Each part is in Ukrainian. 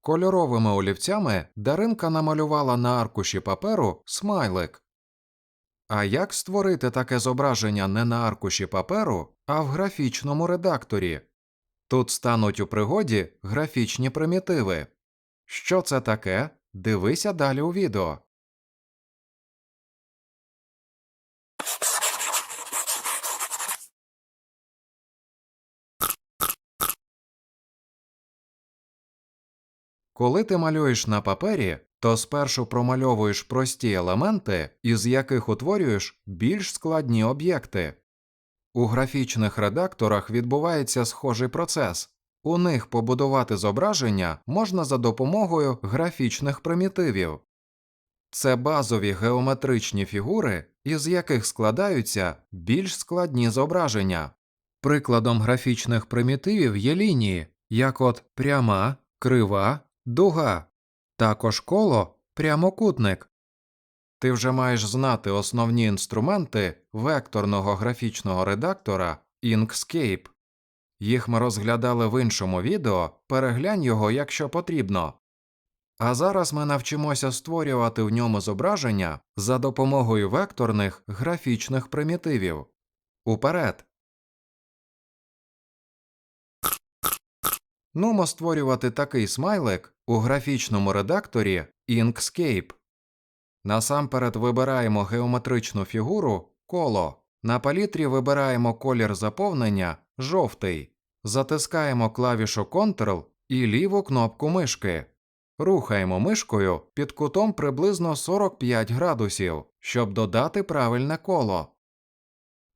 Кольоровими олівцями Даринка намалювала на аркуші паперу смайлик. А як створити таке зображення не на аркуші паперу, а в графічному редакторі? Тут стануть у пригоді графічні примітиви. Що це таке? Дивися далі у відео. Коли ти малюєш на папері, то спершу промальовуєш прості елементи, із яких утворюєш більш складні об'єкти. У графічних редакторах відбувається схожий процес. У них побудувати зображення можна за допомогою графічних примітивів. Це базові геометричні фігури, із яких складаються більш складні зображення. Прикладом графічних примітивів є лінії, як от пряма, крива, дуга, також коло, прямокутник. Ти вже маєш знати основні інструменти векторного графічного редактора Inkscape. Їх ми розглядали в іншому відео, переглянь його, якщо потрібно. А зараз ми навчимося створювати в ньому зображення за допомогою векторних графічних примітивів. Уперед! Нумо створювати такий смайлик у графічному редакторі Inkscape. Насамперед вибираємо геометричну фігуру коло. На палітрі вибираємо колір заповнення жовтий. Затискаємо клавішу Ctrl і ліву кнопку мишки. Рухаємо мишкою під кутом приблизно 45 градусів, щоб додати правильне коло.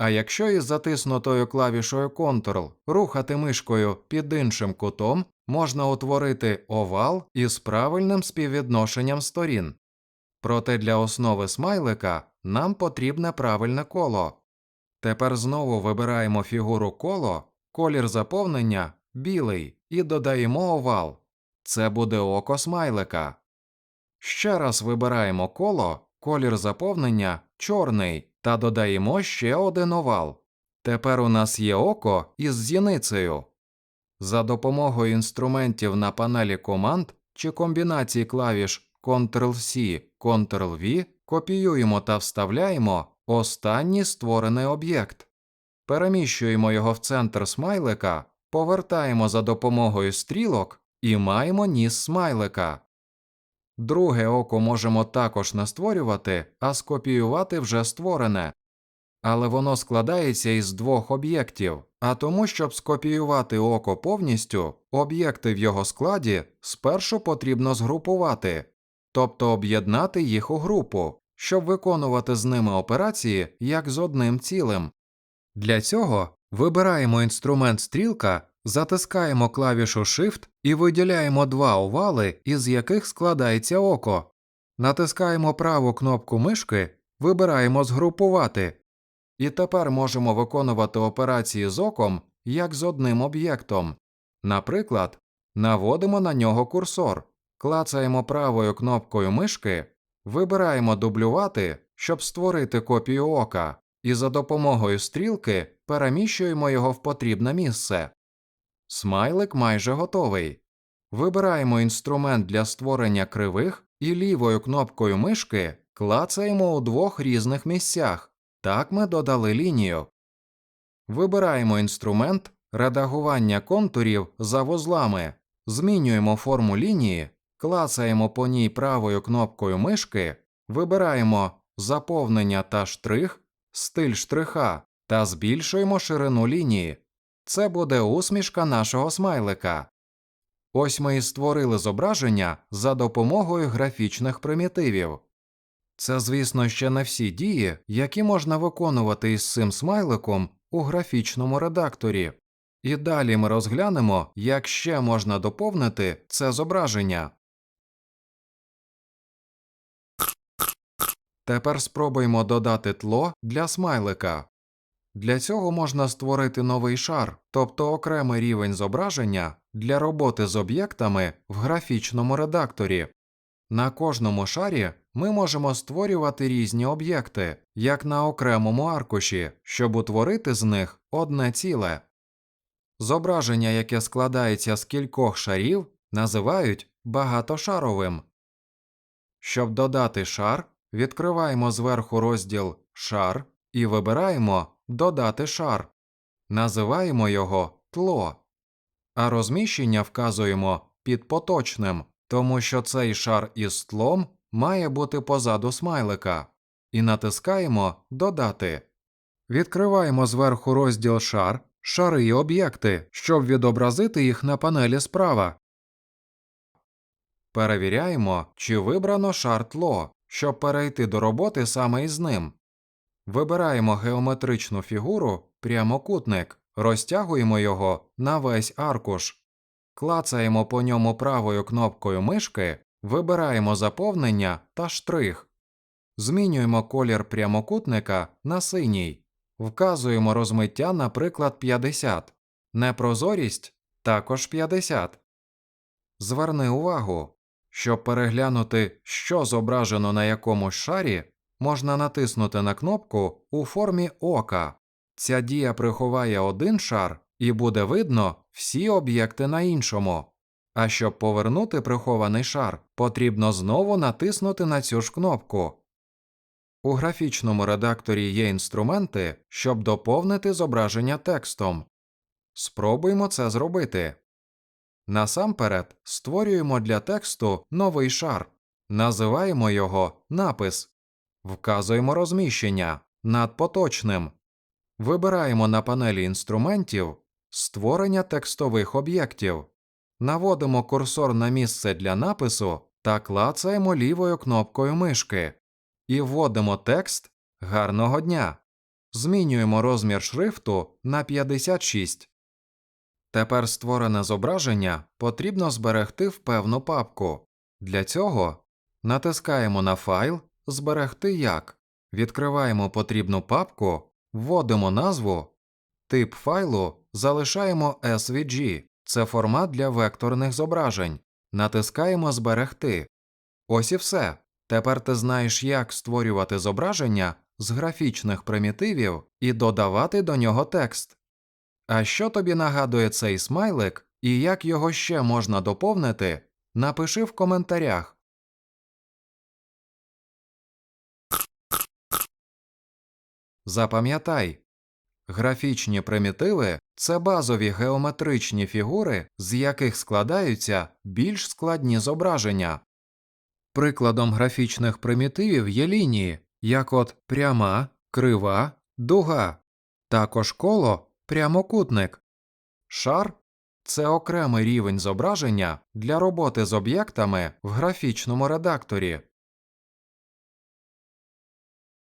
А якщо із затиснутою клавішою Ctrl рухати мишкою під іншим кутом, можна утворити овал із правильним співвідношенням сторін. Проте для основи смайлика нам потрібне правильне коло. Тепер знову вибираємо фігуру коло, колір заповнення білий і додаємо овал. Це буде око смайлика. Ще раз вибираємо коло, колір заповнення чорний та додаємо ще один овал. Тепер у нас є око із зіницею. За допомогою інструментів на панелі команд чи комбінації клавіш Ctrl-C, Ctrl-V копіюємо та вставляємо останній створений об'єкт. Переміщуємо його в центр смайлика, повертаємо за допомогою стрілок і маємо ніс смайлика. Друге око можемо також не створювати, а скопіювати вже створене. Але воно складається із двох об'єктів, а тому, щоб скопіювати око повністю, об'єкти в його складі спершу потрібно згрупувати, тобто об'єднати їх у групу, щоб виконувати з ними операції як з одним цілим. Для цього вибираємо інструмент стрілка, затискаємо клавішу Shift і виділяємо два овали, із яких складається око. Натискаємо праву кнопку мишки, вибираємо згрупувати. І тепер можемо виконувати операції з оком як з одним об'єктом. Наприклад, наводимо на нього курсор, клацаємо правою кнопкою мишки, вибираємо дублювати, щоб створити копію ока, і за допомогою стрілки переміщуємо його в потрібне місце. Смайлик майже готовий. Вибираємо інструмент для створення кривих і лівою кнопкою мишки клацаємо у двох різних місцях. Так ми додали лінію. Вибираємо інструмент редагування контурів за вузлами, змінюємо форму лінії, клацаємо по ній правою кнопкою мишки, вибираємо заповнення та штрих, стиль штриха та збільшуємо ширину лінії. Це буде усмішка нашого смайлика. Ось ми і створили зображення за допомогою графічних примітивів. Це, звісно, ще не всі дії, які можна виконувати із цим смайликом у графічному редакторі. І далі ми розглянемо, як ще можна доповнити це зображення. Тепер спробуємо додати тло для смайлика. Для цього можна створити новий шар, тобто окремий рівень зображення для роботи з об'єктами в графічному редакторі. На кожному шарі ми можемо створювати різні об'єкти, як на окремому аркуші, щоб утворити з них одне ціле. Зображення, яке складається з кількох шарів, називають багатошаровим. Щоб додати шар, відкриваємо зверху розділ Шар і вибираємо Додати шар. Називаємо його тло, а розміщення вказуємо під поточним, тому що цей шар із тлом має бути позаду смайлика, і натискаємо Додати. Відкриваємо зверху розділ шар, шари і об'єкти, щоб відобразити їх на панелі справа. Перевіряємо, чи вибрано шар тло, щоб перейти до роботи саме із ним. Вибираємо геометричну фігуру прямокутник, розтягуємо його на весь аркуш, клацаємо по ньому правою кнопкою мишки, вибираємо заповнення та штрих, змінюємо колір прямокутника на синій, вказуємо розмиття, наприклад, 50, непрозорість також 50. Зверни увагу, щоб переглянути, що зображено на якомусь шарі, можна натиснути на кнопку у формі ока. Ця дія приховає один шар і буде видно всі об'єкти на іншому. А щоб повернути прихований шар, потрібно знову натиснути на цю ж кнопку. У графічному редакторі є інструменти, щоб доповнити зображення текстом. Спробуймо це зробити. Насамперед створюємо для тексту новий шар, називаємо його напис, вказуємо розміщення над поточним, вибираємо на панелі інструментів створення текстових об'єктів, наводимо курсор на місце для напису та клацаємо лівою кнопкою мишки і вводимо текст гарного дня. Змінюємо розмір шрифту на 56. Тепер створене зображення потрібно зберегти в певну папку. Для цього натискаємо на файл Зберегти як, відкриваємо потрібну папку, вводимо назву, тип файлу залишаємо SVG, це формат для векторних зображень, натискаємо Зберегти. Ось і все. Тепер ти знаєш, як створювати зображення з графічних примітивів і додавати до нього текст. А що тобі нагадує цей смайлик і як його ще можна доповнити, напиши в коментарях. Запам'ятай, графічні примітиви це базові геометричні фігури, з яких складаються більш складні зображення. Прикладом графічних примітивів є лінії, як от пряма, крива, дуга, також коло прямокутник. Шар це окремий рівень зображення для роботи з об'єктами в графічному редакторі.